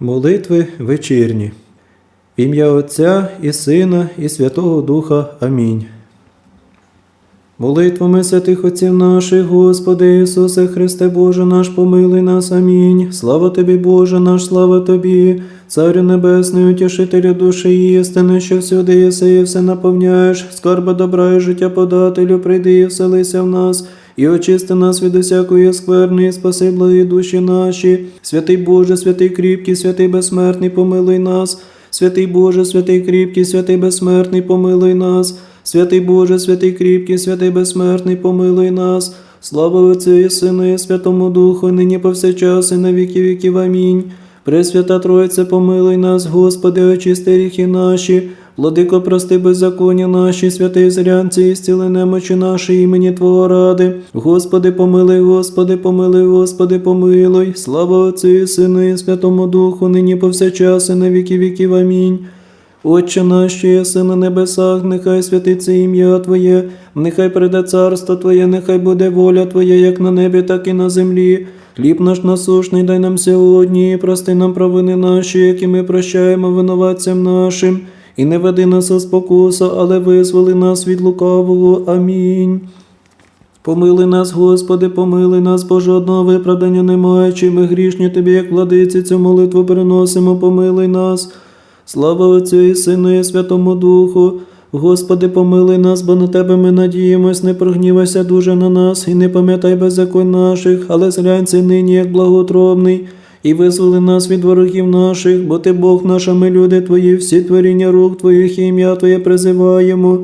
Молитви вечірні. В ім'я Отця і Сина, і Святого Духа. Амінь. Молитвами святих Отців наших, Господи Ісусе Христе Боже наш, помилуй нас. Амінь. Слава Тобі, Боже наш, слава Тобі, Царю Небесний, утішителю душі істини, що всюди єси і все наповняєш, скарби добра і життя подателю, прийди і вселися в нас, і очисти нас від усякої скверни, і душі наші. Святий Боже, святий кріпкий, святий безсмертний, помилуй нас. Святий Боже, святий кріпкий, святий безсмертний, помилуй нас. Святий Боже, святий кріпкий, святий безсмертний, помилуй нас. Слава Отцю і Сину, і Святому Духу, нині повсякчас, і на віки віків. Амінь. Пресвята Тройце, помилуй нас, Господи, очисти гріхи наші, владико, прости беззаконня наші, святий зрянці, і зціли немочі наші, імені Твого ради. Господи, помилуй, Господи, помилуй, Господи, помилуй. Слава Отцю і Сину, і Святому Духу, нині повсякчас, і на віки віків. Амінь. Отче наш, що єси на небесах, нехай святиться ім'я Твоє, нехай прийде царство Твоє, нехай буде воля Твоя, як на небі, так і на землі. Хліб наш насушний дай нам сьогодні, і прости нам провини наші, які ми прощаємо винуватцям нашим, і не веди нас у спокусу, але визволи нас від лукавого. Амінь. Помили нас, Господи, помили нас, бо жодного виправдання немає, чи ми грішні Тобі, як владиці, цю молитву переносимо, помилуй нас. Слава Отцю і Сину, і Святому Духу. Господи, помилуй нас, бо на Тебе ми надіємось, не прогнівайся дуже на нас, і не пам'ятай беззаконь наших, але зглянься нині, як благотробний, і визволи нас від ворогів наших, бо Ти Бог наш, а ми люди Твої, всі творіння рук Твоїх ім'я Твоє призиваємо.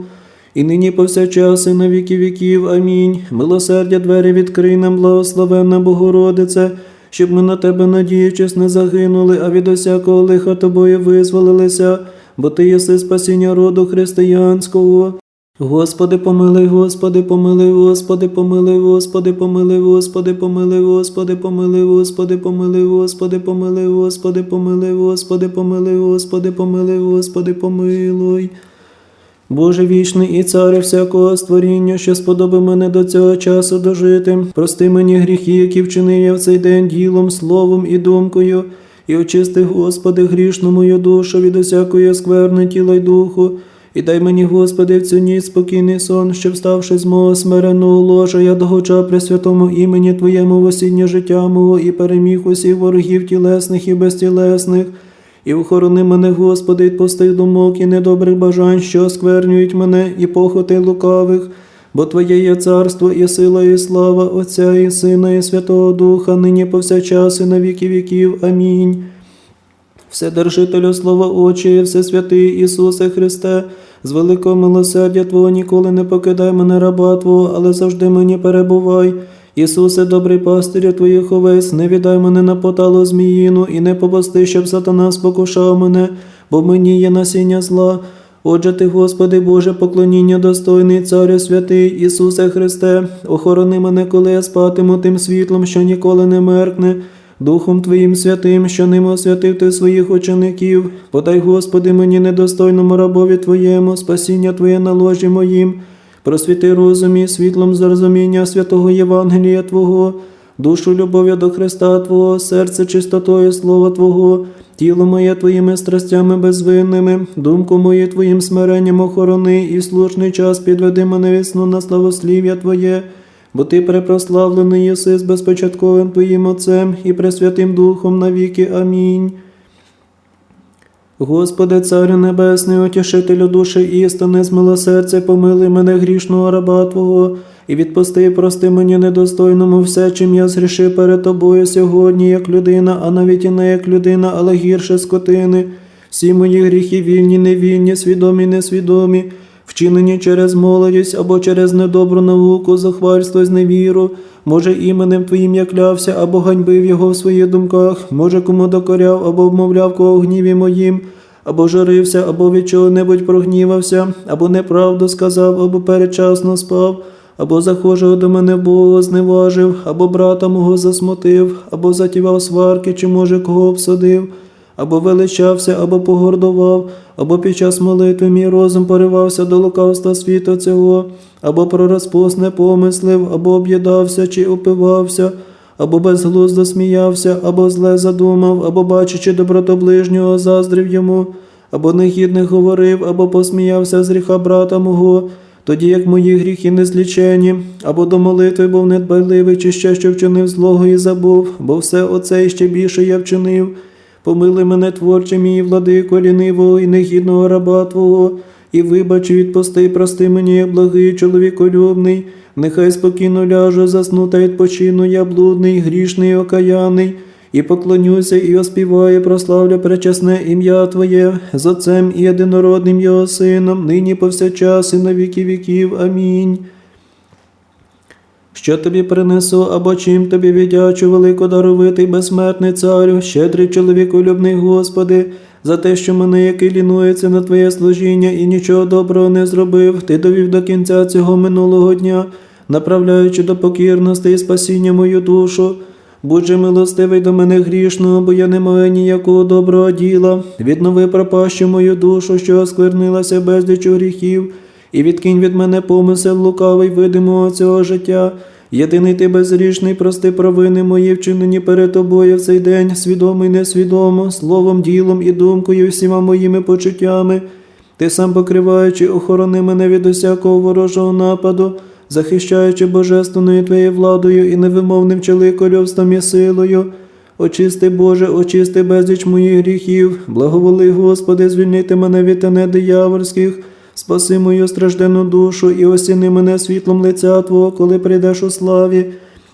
І нині повсякчас, і на віки віків. Амінь. Милосердя двері відкрий нам, благословенна Богородице, щоб ми на тебе, надіючись, не загинули, а від усякого лиха тобою визволилися, бо ти єси спасіння роду християнського. Господи, помилуй, Господи, помилуй, Господи, помилуй, Господи, помилуй, Господи, помилуй, Господи, помилуй, Господи, помилуй, Господи, помилуй, Господи, помилуй, Господи, помилуй, Господи, помилуй, Господи, помилуй. Боже вічний і царе всякого створіння, що сподоби мене до цього часу дожити. Прости мені гріхи, які вчинив я в цей день ділом, словом і думкою, і очисти, Господи, грішну мою душу від усякої скверни тіла й духу. І дай мені, Господи, в цю ніч спокійний сон, що вставши з мого смиреного ложа, я догоча при святому імені Твоєму в осіннє життя мого і переміг усіх ворогів тілесних і безтілесних. І охорони мене, Господи, від пустих думок і недобрих бажань, що сквернюють мене, і похоти лукавих, бо Твоє є царство, і сила, і слава Отця, і Сина, і Святого Духа, нині повсякчас, і на віки віків. Амінь. Вседержителю слова Отче, Всесвятий Ісусе Христе, з великого милосердя Твого ніколи не покидай мене раба Твого, але завжди мені перебувай. Ісусе, добрий пастирю Твоїх овець, не віддай мене на поталу зміїну і не попусти, щоб сатана спокушав мене, бо мені є насіння зла. Отже ти, Господи Боже, поклоніння достойний, Царю святий, Ісусе Христе, охорони мене, коли я спатиму тим світлом, що ніколи не меркне. Духом Твоїм святим, що ним освятив ти своїх учеників, подай, Господи, мені недостойному рабові Твоєму, спасіння Твоє на ложі моїм, просвіти розумі, світлом зрозуміння святого Євангелія Твого, душу любов'ю до Христа Твого, серце чистотою Слова Твого, тіло моє Твоїми страстями безвинними, думку мою Твоїм смиренням охорони, і в слушний час підведи мене від сну на славослів'я Твоє бо ти препрославлений єси з безпочатковим Твоїм Отцем і Пресвятим Духом навіки. Амінь. Господи, Царю Небесний, утішителю душі істини, з милосердя, помилуй мене грішного раба Твого, і відпусти, прости мені недостойному все, чим я згрішив перед Тобою сьогодні, як людина, а навіть і не як людина, але гірше скотини. Всі мої гріхи вільні, невільні, свідомі, несвідомі, вчинені через молодість або через недобру науку, захвальство з невіру, може, іменем Твоїм я клявся або ганьбив його в своїх думках, може, кому докоряв або вмовляв кого в гніві моїм, або жарився, або від чого-небудь прогнівався, або неправду сказав, або передчасно спав. Або захожого до мене Бога зневажив, або брата мого засмутив, або затівав сварки, чи, може, кого обсадив, або величався, або погордував, або під час молитви мій розум поривався до лукавства світу цього, або про розпусне помислив, або об'їдався чи опивався, або безглуздо сміявся, або зле задумав, або бачачи доброту ближнього, заздрив йому, або негідне говорив, або посміявся з гріха брата мого, тоді як мої гріхи не злічені, або до молитви був недбайливий, чи ще що вчинив злого і забув, бо все оце і ще більше я вчинив. Помили мене творче мій владико лінивого і негідного раба Твого, і вибач відпусти, прости мені, як благий чоловіколюбний, нехай спокійно ляжу, засну та відпочину, я блудний, грішний, окаяний, і поклонюся, і оспіваю, прославлю пречесне ім'я Твоє, з Отцем і єдинородним Його Сином, нині повсякчас і на віки віків. Амінь. Що тобі принесу, або чим тобі віддячу, великодаровитий безсмертний царю, щедрий чоловіколюбний Господи, за те, що мене, який лінується на Твоє служіння і нічого доброго не зробив, Ти довів до кінця цього минулого дня, направляючи до покірності і спасіння мою душу. Будь же милостивий до мене грішного, бо я не маю ніякого доброго діла. Віднови пропащу мою душу, що осквернилася безлічу гріхів, і відкинь від мене помисел лукавий видимого цього життя. Єдиний ти безгрішний, прости провини мої, вчинені перед тобою в цей день, свідомо і несвідомо, словом, ділом і думкою, всіма моїми почуттями. Ти сам покриваючи, охорони мене від усякого ворожого нападу, захищаючи божественною твоєю владою і невимовним чоловіколюбством і силою. Очисти, Боже, очисти безліч моїх гріхів, благоволи, Господи, звільнити мене від тенет диявольських, спаси мою страждену душу і осіни мене світлом лиця Твого, коли прийдеш у славі,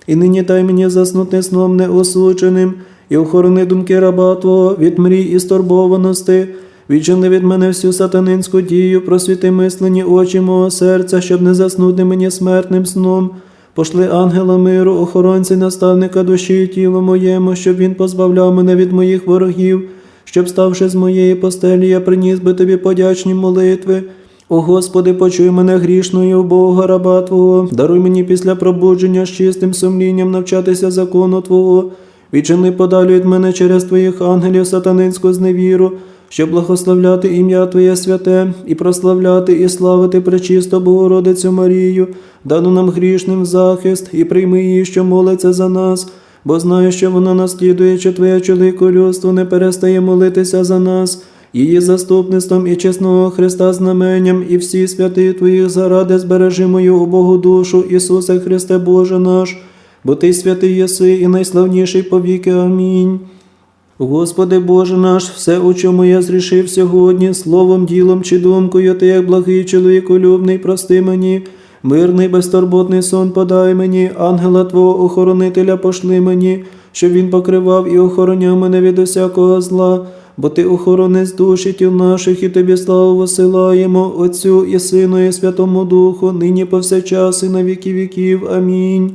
і нині дай мені заснути сном неосученим, і охорони думки раба Твого від мрій і стурбованості, відчини від мене всю сатанинську дію, просвіти мислені очі мого серця, щоб не заснути мені смертним сном. Пошли ангела миру, охоронця й наставника душі і тілу моєму, щоб він позбавляв мене від моїх ворогів, щоб, ставши з моєї постелі, я приніс би тобі подячні молитви. О Господи, почуй мене грішною, Бога раба Твого, даруй мені після пробудження з чистим сумлінням навчатися закону Твого, відчини подалі від мене через Твоїх ангелів сатанинську зневіру, щоб благословляти ім'я Твоє святе і прославляти і славити пречисто Богородицю Марію, дану нам грішним захист, і прийми її, що молиться за нас, бо знаю, що вона наслідуючи Твоє чоловіколюбство, не перестає молитися за нас. Її заступництвом і чесного Христа знаменням, і всі святи Твоїх заради збережи мою убогу душу, Ісусе Христе Боже наш, бо Ти святий єси і найславніший повіки. Амінь. Господи Боже наш, все, у чому я зрішив сьогодні, словом, ділом чи думкою, ти, як благий чоловіколюбний, прости мені, мирний, безтурботний сон подай мені, ангела Твого охоронителя пошли мені, щоб він покривав і охороняв мене від усякого зла, бо ти охоронець душі тіл наших, і тобі славу висилаємо, Отцю і Сину, і Святому Духу, нині повсякчас і на віки віків. Амінь.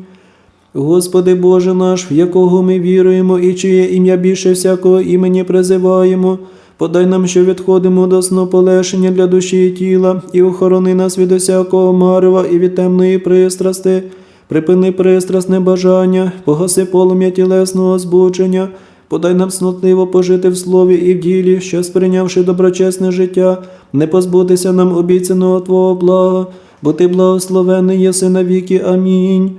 Господи Боже наш, в якого ми віруємо, і чиє ім'я більше всякого імені призиваємо, подай нам, що відходимо до сну полешення для душі і тіла, і охорони нас від усякого марива і від темної пристрасти, припини пристрасне бажання, погаси полум'я тілесного збудження, подай нам снотливо пожити в слові і в ділі, що, сприйнявши доброчесне життя, не позбутися нам обіцяного Твого блага, бо Ти благословений єси навіки. Амінь.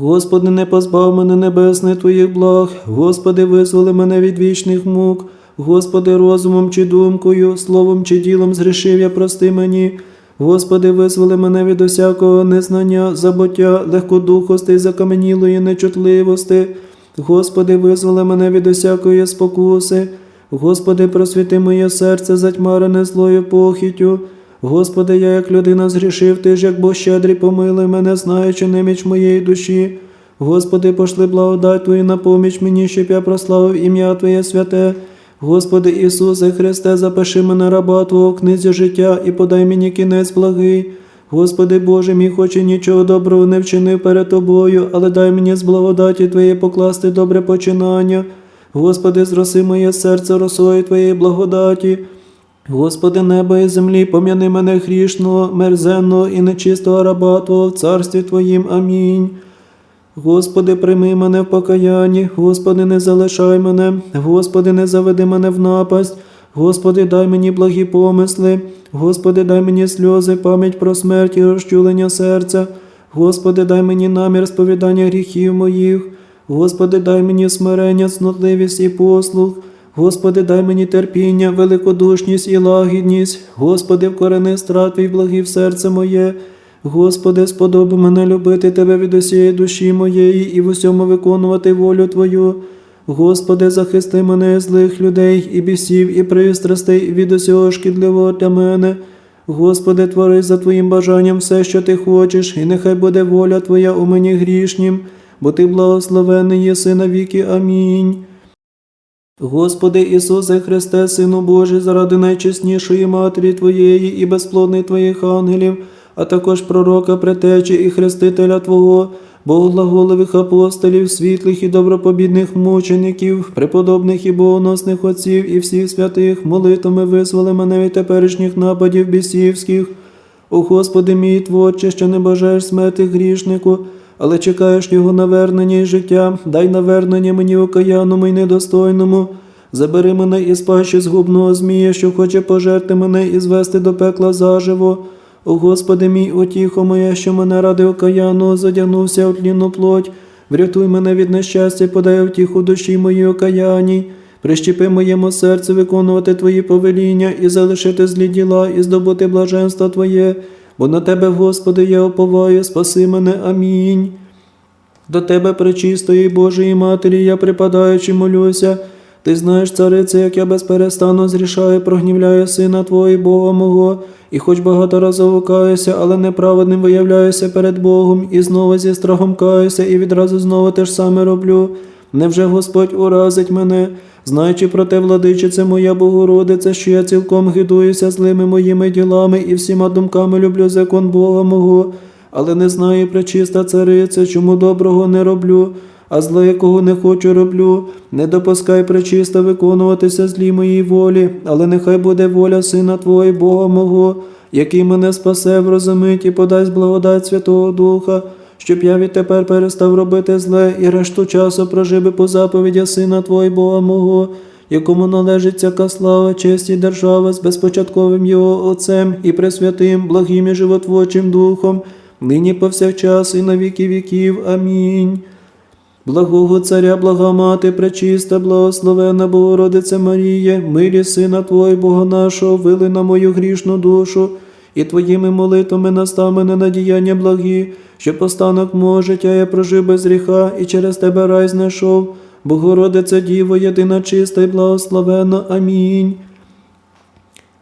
Господи, не позбав мене небесне Твоїх благ, Господи, визволи мене від вічних мук, Господи, розумом чи думкою, словом чи ділом згрішив я, прости мені. Господи, визволи мене від усякого незнання, забуття, легкодухости закаменілої нечутливости. Господи, визволи мене від усякої спокуси. Господи, просвіти моє серце, затьмарене злою похітю. Господи, я як людина згрішив, ти ж як Бог помилуй мене, знаючи неміч моєї душі. Господи, пошли благодать Твою на поміч мені, щоб я прославив ім'я Твоє святе. Господи Ісусе Христе, запиши мене раба Твого в книзі життя і подай мені кінець благий. Господи Боже, мій хоч і нічого доброго не вчинив перед Тобою, але дай мені з благодаті Твоєї покласти добре починання. Господи, зроси моє серце росою Твоєї благодаті. Господи, небо і землі, пом'яни мене грішного, мерзенного і нечистого раба Твого в царстві Твоїм. Амінь. Господи, прийми мене в покаянні, Господи, не залишай мене, Господи, не заведи мене в напасть, Господи, дай мені благі помисли, Господи, дай мені сльози, пам'ять про смерть і розчулення серця, Господи, дай мені намір сповідання гріхів моїх, Господи, дай мені смирення, цнотливість і послух. Господи, дай мені терпіння, великодушність і лагідність. Господи, вкорени страт твій благий в серце моє. Господи, сподоби мене любити Тебе від усієї душі моєї і в усьому виконувати волю Твою. Господи, захисти мене злих людей і бісів, і пристрастей від усього шкідливого для мене. Господи, твори за Твоїм бажанням все, що Ти хочеш, і нехай буде воля Твоя у мені грішнім, бо Ти благословений єси навіки. Амінь. Господи Ісусе Христе, Сину Божий, заради найчеснішої Матері Твоєї і безплодних Твоїх ангелів, а також пророка, претечі і хрестителя Твого, богоглаголевих апостолів, світлих і добропобідних мучеників, преподобних і богоносних отців і всіх святих, молитвами визволи мене від теперішніх нападів бісівських. О Господи мій Творче, що не бажаєш смерти грішнику, але чекаєш його навернення і життя, дай навернення мені окаянному і недостойному. Забери мене із пащі згубного змія, що хоче пожерти мене і звести до пекла заживо. О Господи мій утіхо моя, що мене ради окаянного задягнувся у тлінну плоть. Врятуй мене від нещастя, подай втіху душі моїй окаянній. Прищепи моєму серцю виконувати Твої повеління і залишити злі діла, і здобути блаженство Твоє, бо на Тебе, Господи, я оповаю, спаси мене. Амінь. До Тебе, пречистої Божої Матері, я припадаючи молюся. Ти знаєш, царице, як я безперестанно зрішаю, прогнівляю сина Твого і Бога мого, і хоч багаторазово каюся, але неправедним виявляюся перед Богом, і знову зі страхом каюся, і відразу знову те ж саме роблю. Невже Господь уразить мене, знаючи про те, владичице моя Богородице, що я цілком гидуюся злими моїми ділами і всіма думками люблю закон Бога мого, але не знаю, пречиста царице, чому доброго не роблю, а зло, якого не хочу, роблю. Не допускай пречиста виконуватися злій моїй волі, але нехай буде воля Сина Твого Бога мого, який мене спасе, врозумить і подасть благодать Святого Духа, щоб я відтепер перестав робити зле і решту часу прожив би по заповіді Сина Твого і Бога мого, якому належить всяка слава, честь і держава з безпочатковим Його Отцем і Пресвятим, благим і животворчим Духом, нині повсякчас і на віки віків. Амінь. Благого царя, блага мати, пречиста, благословена Богородиця Марія, милі Сина Твого, і Бога нашого, вили на мою грішну душу, і Твоїми молитвами настав мене на благі, що постанок мого життя я прожив без гріха, і через Тебе рай знайшов. Богородиця Діво, єдина чиста і благословена. Амінь.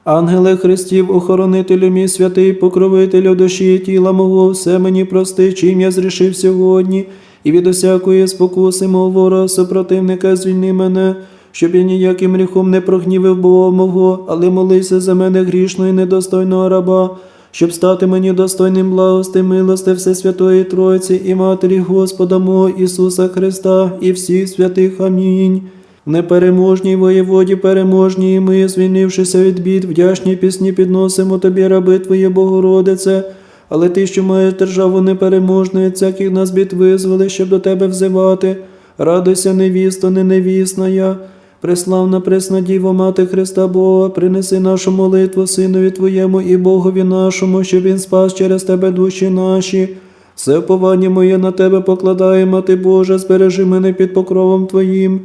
Ангеле Христів, охоронителю мій святий, покровителю душі і тіла мого, все мені прости, чим я зрішив сьогодні, і від усякої спокуси мого ворога супротивника звільни мене, щоб я ніяким гріхом не прогнівив Бога мого, але молися за мене грішного і недостойного раба, щоб стати мені достойним благости, милости Всесвятої Тройці і Матері Господа мого Ісуса Христа і всіх святих. Амінь. Непереможній воєводі переможній, і ми, звільнившися від бід, вдячні пісні підносимо тобі, раби Твоє Богородице, але ти, що маєш державу непереможну, від всяких нас бід визволи, щоб до тебе взивати. Радуйся, невісто, не невісна я. Преславна пресна Діво, Мати Христа Бога, принеси нашу молитву Синові Твоєму і Богові нашому, щоб Він спас через Тебе душі наші. Все уповання моє на Тебе покладає, Мати Божа, збережи мене під покровом Твоїм.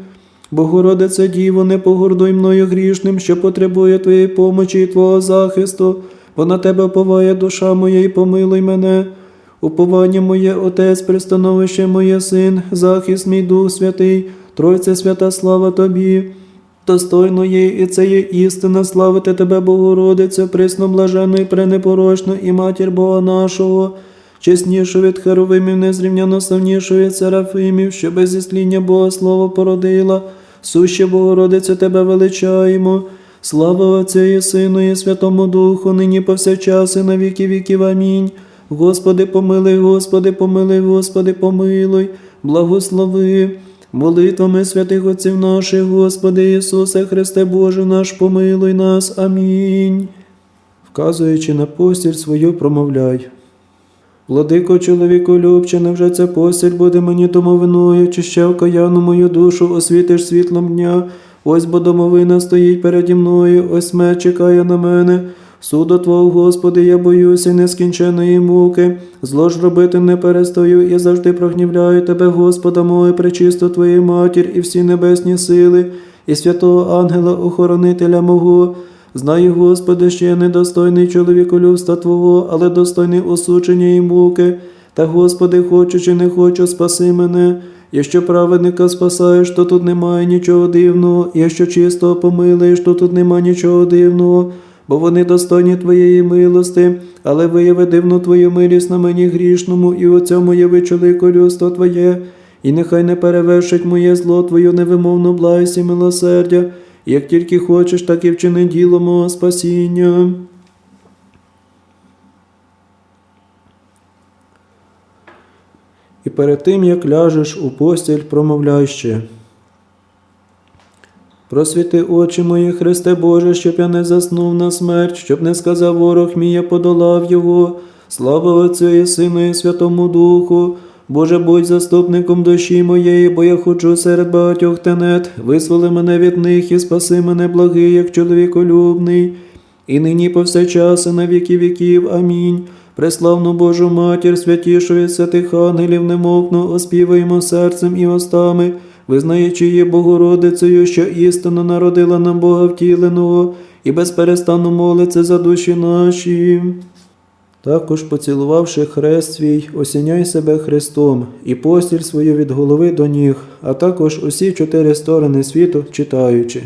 Богородице Діво, не погордуй мною грішним, що потребує Твоєї помочі і Твого захисту, бо на Тебе оповає душа моя і помилуй мене. Уповання моє, Отець, пристановище моє Син, захист мій Дух Святий, Тройця свята слава Тобі. Достойно є, і це є істина, славити Тебе, Богородиця, присно блаженно і пренепорочно, і матір Бога нашого, чеснішу від Херовимів, незрівняно славнішу від Серафимів, що без зісління Бога Слово породила, суще Богородиця Тебе величаємо. Слава Отцю і Сину, і Святому Духу, нині повсякчас, і на віки віків. Амінь. Господи, помилуй, Господи, помилуй, Господи, помилуй, благослови. Молитвами святих отців наших, Господи Ісусе Христе Боже наш, помилуй нас. Амінь. Вказуючи на постіль свою, промовляй. Владико, чоловіку любче, невже ця постіль буде мені домовиною, чи ще окаяну мою душу освітиш світлом дня? Ось бо домовина стоїть переді мною, ось смерть чекає на мене. Суду Твого, Господи, я боюся нескінченої муки. Зло ж робити не перестаю і завжди прогнівляю Тебе, Господа мого, пречисто Твою матір і всі небесні сили, і святого ангела, охоронителя мого. Знаю, Господи, що я недостойний чоловіколюбства Твого, але достойний осучення і муки. Та, Господи, хочу чи не хочу, спаси мене. Якщо праведника спасаєш, то тут немає нічого дивного, якщо чистого помилуєш, то тут немає нічого дивного, бо вони достойні Твоєї милости, але вияви дивну Твою милість на мені грішному, і у цьому яви чоловіколюбство Твоє, і нехай не перевершить моє зло Твою невимовну благість і милосердя, як тільки хочеш, так і вчини діло мого спасіння. І перед тим, як ляжеш у постіль, промовляй ще. Просвіти очі мої, Христе Боже, щоб я не заснув на смерть, щоб не сказав ворог мій, я подолав його. Слава Отцю і Сину і Святому Духу. Боже, будь заступником душі моєї, бо я ходжу серед багатьох тенет. Визволи мене від них і спаси мене благий, як чоловіколюбний. І нині повсякчас, на віки віків. Амінь. Преславну Божу Матір, святішу від святих ангелів, немовно оспіваємо серцем і остами, визнаючи її Богородицею, що істинно народила нам Бога втіленого, і безперестану молиться за душі наші. Також, поцілувавши хрест свій, осіняй себе Христом і постіль свою від голови до ніг, а також усі чотири сторони світу читаючи.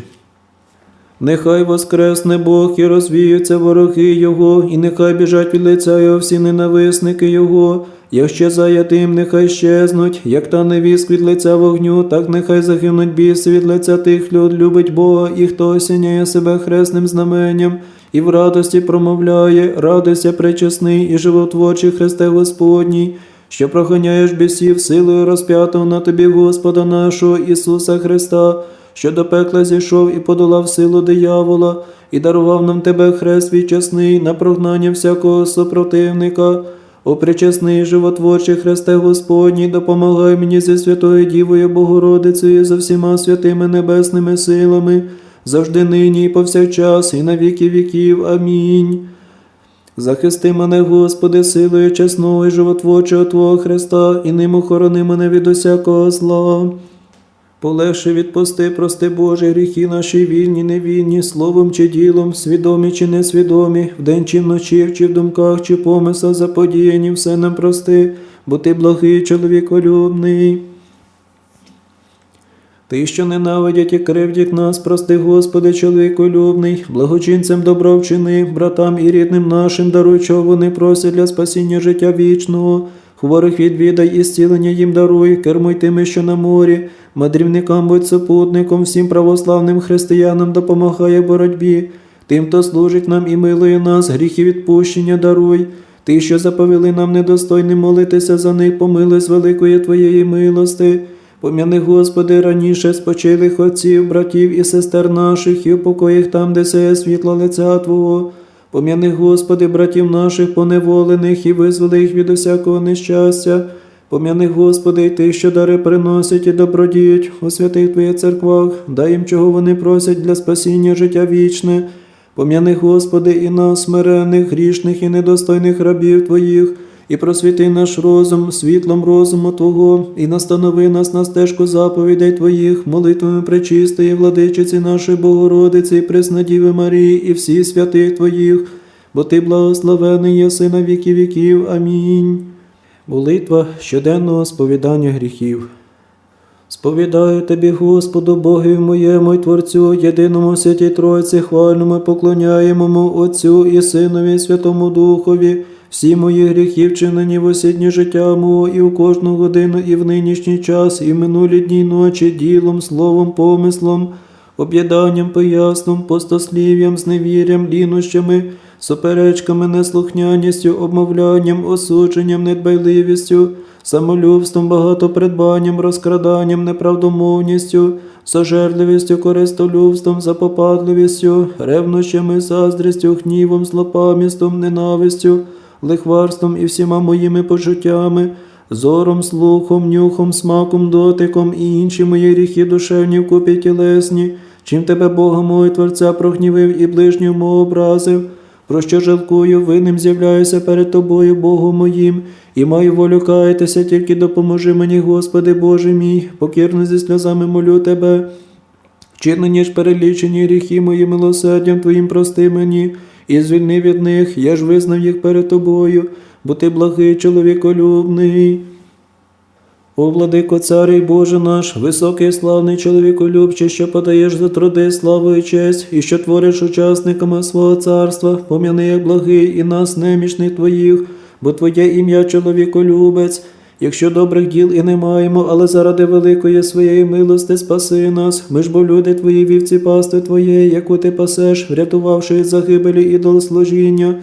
Нехай воскресне Бог і розвіються вороги Його, і нехай біжать від лиця Його всі ненависники Його. Як щезає тим, нехай щезнуть, як та невіск від лиця вогню, так нехай загинуть біси від лиця тих люд, любить Бога, і хто осіняє себе хресним знаменням, і в радості промовляє, радуйся пречесний і животворчий Христе Господній, що проганяєш бісів силою розп'ятого на тобі Господа нашого Ісуса Христа що до пекла зійшов і подолав силу диявола, і дарував нам тебе хрест відчасний на прогнання всякого супротивника. О причесний животворчий Христе Господній, допомагай мені зі Святою Дівою Богородицею за всіма святими небесними силами, завжди нині і повсякчас, і на віки віків. Амінь. Захисти мене, Господи, силою чесного і животворчого Твого Христа, і ним охорони мене від усякого зла. Полегше відпусти, прости Боже, гріхи наші вільні, невільні, словом чи ділом, свідомі чи несвідомі, вдень чи вночі, чи в думках, чи помислах заподіяні, все нам прости, бо ти благий чоловіколюбний. Ти, що ненавидять і кривдять нас, прости, Господи, чоловіколюбний, благочинцям добро вчини, братам і рідним нашим, даруй, чого вони просять для спасіння життя вічного. Хворих відвідай і зцілення їм даруй, кермуй тими, що на морі, мандрівникам будь супутником, всім православним християнам допомагає боротьбі, тим, хто служить нам і милує нас, гріхи відпущення даруй. Ти, що заповіли нам недостойним молитися за них, помилуй з великої Твоєї милости. Пом'яни, Господи, раніше спочилих отців, братів і сестер наших, і упокой їх там, де сеє світло лиця Твого. Пом'яни, Господи, братів наших поневолених і визволи їх від усякого нещастя. Пом'яни, Господи, й тих, що дари приносять і добродіють у святих Твоїх церквах, дай їм, чого вони просять для спасіння життя вічне. Пом'яни, Господи, і нас, смирених, грішних і недостойних рабів Твоїх, і просвіти наш розум світлом розуму Твого, і настанови нас на стежку заповідей Твоїх, молитвами пречистої, владичиці нашої Богородиці, і Преснодіви Марії, і всіх святих Твоїх, бо Ти благословений єси на віки віків. Амінь. Молитва щоденного сповідання гріхів. Сповідаю тобі, Господу, Богові моєму й Творцю, єдиному святій Тройці, хвальному, поклоняємому Отцю і Синові, і Святому Духові, всі мої гріхи вчинені в осіднє життя мого, і в кожну годину, і в нинішній час, і в минулі дні ночі, ділом, словом, помислом, об'єданням поясном, постослів'ям, зневір'ям, лінощами, суперечками, неслухняністю, обмовлянням, осудженням, недбайливістю, самолюбством, багатопридбанням, розкраданням, неправдомовністю, сожерливістю, користолюбством, запопадливістю, ревнощами, заздрістю, гнівом, злопамістом, ненавистю, лихварством і всіма моїми почуттями, зором, слухом, нюхом, смаком, дотиком і інші мої гріхи душевні вкупі тілесні, чим тебе Бога і Творця прогнівив і ближнього мого образив. Про що жалкую, винним з'являюся перед тобою, Богом моїм, і маю волю каятися, тільки допоможи мені, Господи Боже мій, покірно зі сльозами молю тебе. Чинені ж перелічені гріхи мої милосердям Твоїм прости мені, і звільни від них, я ж визнав їх перед тобою, бо ти благий чоловіколюбний. О, владико, цар Боже наш, високий славний чоловіколюбче, що подаєш за труди славу і честь, і що твориш учасниками свого царства, пом'яни, як благий і нас, немічних твоїх, бо Твоє ім'я чоловіколюбець. Якщо добрих діл і не маємо, але заради великої своєї милости спаси нас, ми ж бо люди твої вівці пасти твоєї, яку ти пасеш, врятувавши від загибелі ідолослужіння.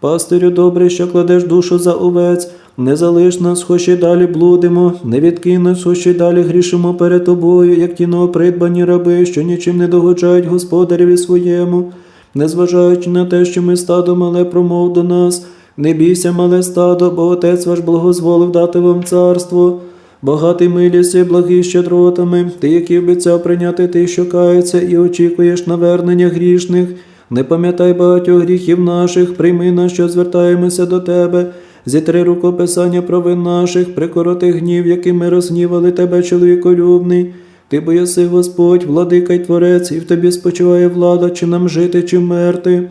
Пастирю добрий, що кладеш душу за овець, не залиш нас, хоч і далі блудимо, не відкинь хоч і далі грішимо перед тобою, як ті новопридбані раби, що нічим не догоджають господареві своєму, незважаючи на те, що ми стадо мале промов до нас, не бійся, мале стадо, бо отець ваш благозволив дати вам царство. Багатий милістю, благий щедротами, ти, який обіцяв прийняти тих, що каються, і очікуєш навернення грішних. Не пам'ятай багатьох гріхів наших, прийми нас, що звертаємося до тебе. Зітри рукописання провин наших, прикороти гнів, яким ми розгнівали тебе, чоловіколюбний. Ти бояси, Господь, владика й творець, і в тобі спочиває влада, чи нам жити, чи вмерти.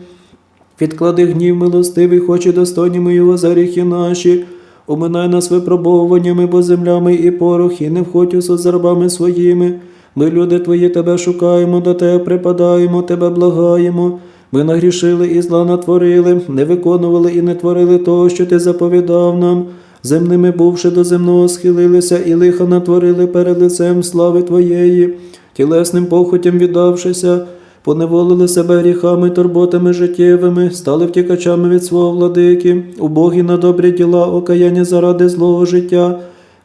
Відклади гнів милостивий, хоч і достойніми його за гріхи наші. Оминай нас випробовуваннями, бо землями і порох, і не входь у суд з рабами своїми. Ми, люди твої, тебе шукаємо, до тебе припадаємо, тебе благаємо. Ми нагрішили і зла натворили, не виконували і не творили того, що ти заповідав нам. Земними бувши до земного схилилися, і лиха натворили перед лицем слави Твоєї, тілесним похотям віддавшися, поневолили себе гріхами, турботами життєвими, стали втікачами від свого владики, убогі на добрі діла, окаяння заради злого життя.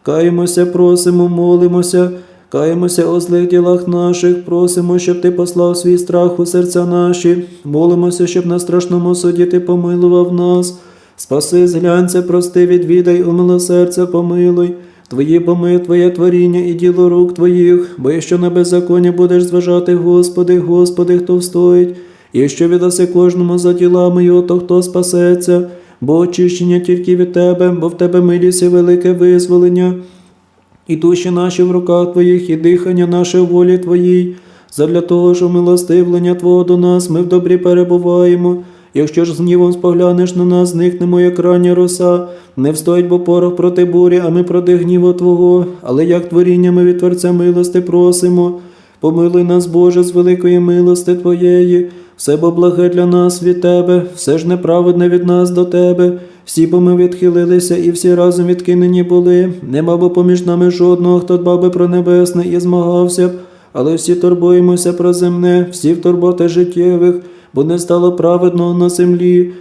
Каємося, просимо, молимося. Каємося о злих ділах наших, просимо, щоб ти послав свій страх у серця наші, молимося, щоб на страшному суді ти помилував нас. Спаси, зглянься, прости, відвідай, у милосердя помилуй. Твої поми, Твоє творіння і діло рук Твоїх, бо якщо на беззаконня будеш зважати, Господи, Господи, хто встоїть, і якщо віддаси кожному за ділами його, то хто спасеться, бо очищення тільки від Тебе, бо в Тебе милість і велике визволення. І душі наші в руках Твоїх, і дихання наше в волі Твоїй, задля того, що милостивлення Твого до нас ми в добрі перебуваємо. Якщо ж з гнівом споглянеш на нас, зникнемо, як рання роса, не встоїть, бо порох проти бурі, а ми проти гніву Твого, але як творіння ми від Творця милости просимо. Помилуй нас, Боже, з великої милости Твоєї, все бо благе для нас від Тебе, все ж неправедне від нас до Тебе. Всі бо ми відхилилися і всі разом відкинені були. Нема бо поміж нами жодного, хто дбав би про небесне і змагався б, але всі турбуємося про земне, всі в турботи життєвих, бо не стало праведного на землі.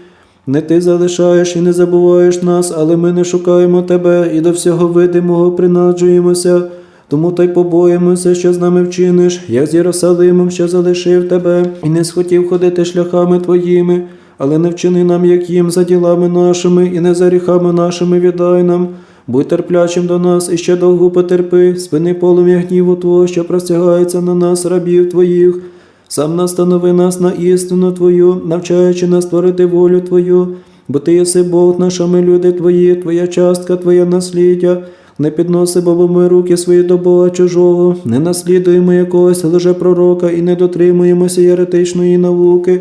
Не ти залишаєш і не забуваєш нас, але ми не шукаємо тебе і до всього видимого принаджуємося. Тому та й побоїмося, що з нами вчиниш, як з Єрусалимом, що залишив тебе, і не схотів ходити шляхами твоїми, але не вчини нам, як їм, за ділами нашими, і не за гріхами нашими віддай нам. Будь терплячим до нас і ще довго потерпи, спини полум'я гніву Твого, що простягається на нас, рабів Твоїх. Сам настанови нас на істину Твою, навчаючи нас творити волю Твою, бо Ти єси Бог наш, а ми люди Твої, Твоя частка, Твоє насліддя. Не підноси, бо ми руки свої до Бога чужого, не наслідуємо якогось лжепророка і не дотримуємося єретичної науки.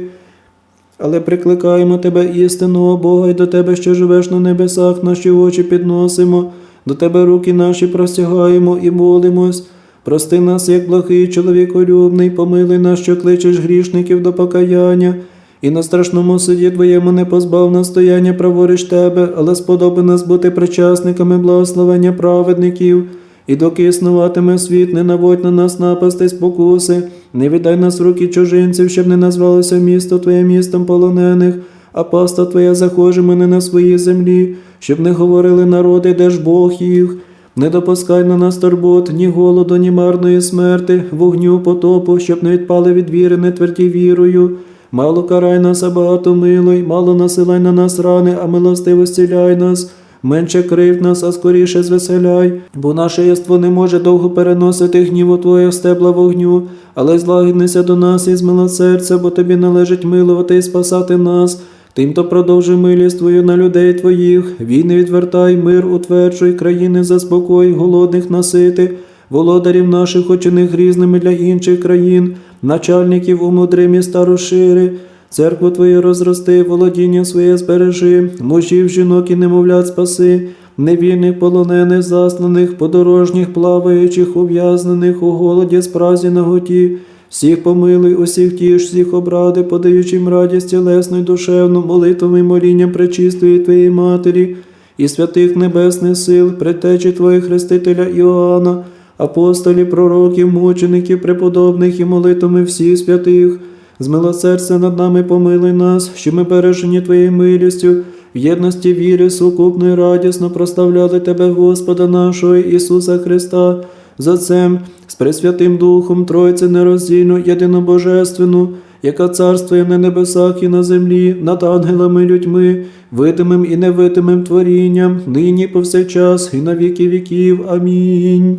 Але прикликаємо тебе істинного Бога і до тебе, що живеш на небесах, наші очі підносимо, до тебе руки наші простягаємо і молимось. Прости нас, як благий чоловіколюбний, помилуй нас, що кличеш грішників до покаяння, і на страшному суді Твоєму не позбав настояння праворіч Тебе, але сподоби нас бути причасниками благословення праведників. І доки існуватиме світ, не наводь на нас напасти спокуси, не віддай нас в руки чужинців, щоб не назвалося місто Твоє містом полонених, а паста Твоя захожими не на своїй землі, щоб не говорили народи, де ж Бог їх. Не допускай на нас турбот, ні голоду, ні марної смерти, вогню, потопу, щоб не відпали від віри, не тверді вірою. Мало карай нас, а багато милуй, мало насилай на нас рани, а милостиво зціляй нас. Менше крив нас, а скоріше звеселяй, бо наше єство не може довго переносити гніву Твоїх стебла вогню, але злагіднися до нас із милосердя, бо тобі належить милувати і спасати нас. Тим, то продовжуй милість Твою на людей Твоїх, війни відвертай, мир утверджуй, країни заспокой, голодних насити, володарів наших очиних різними для інших країн, начальників умудри міста розшири, церкву Твою розрости, володіння своє збережи, мужів, жінок і немовлят спаси, невільних полонених, засланих, подорожніх, плаваючих, ув'язнених у голоді, спразі наготі, всіх помилуй, усіх тіш, всіх обради, подаючи їм радість тілесну й душевну, молитвами й молінням пречистої Твоєї Матері і святих небесних сил, предтечі Твоїх Хрестителя Іоанна, апостолів, пророків, мучеників, преподобних і молитвами всіх святих. Змилосердся над нами, помилуй нас, що ми бережені Твоєю милістю, в єдності віри, сукупно і радісно проставляли Тебе, Господа нашого Ісуса Христа, з Отцем, з Пресвятим Духом, Тройце нероздільну, єдинобожественну, яка царствує на небесах і на землі, над ангелами, людьми, видимим і невидимим творінням, нині повсякчас і на віки віків. Амінь.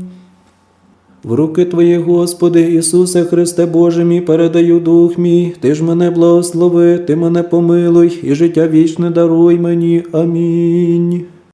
В руки Твої, Господи, Ісусе Христе Боже мій, передаю дух мій, Ти ж мене благослови, Ти мене помилуй, і життя вічне даруй мені. Амінь.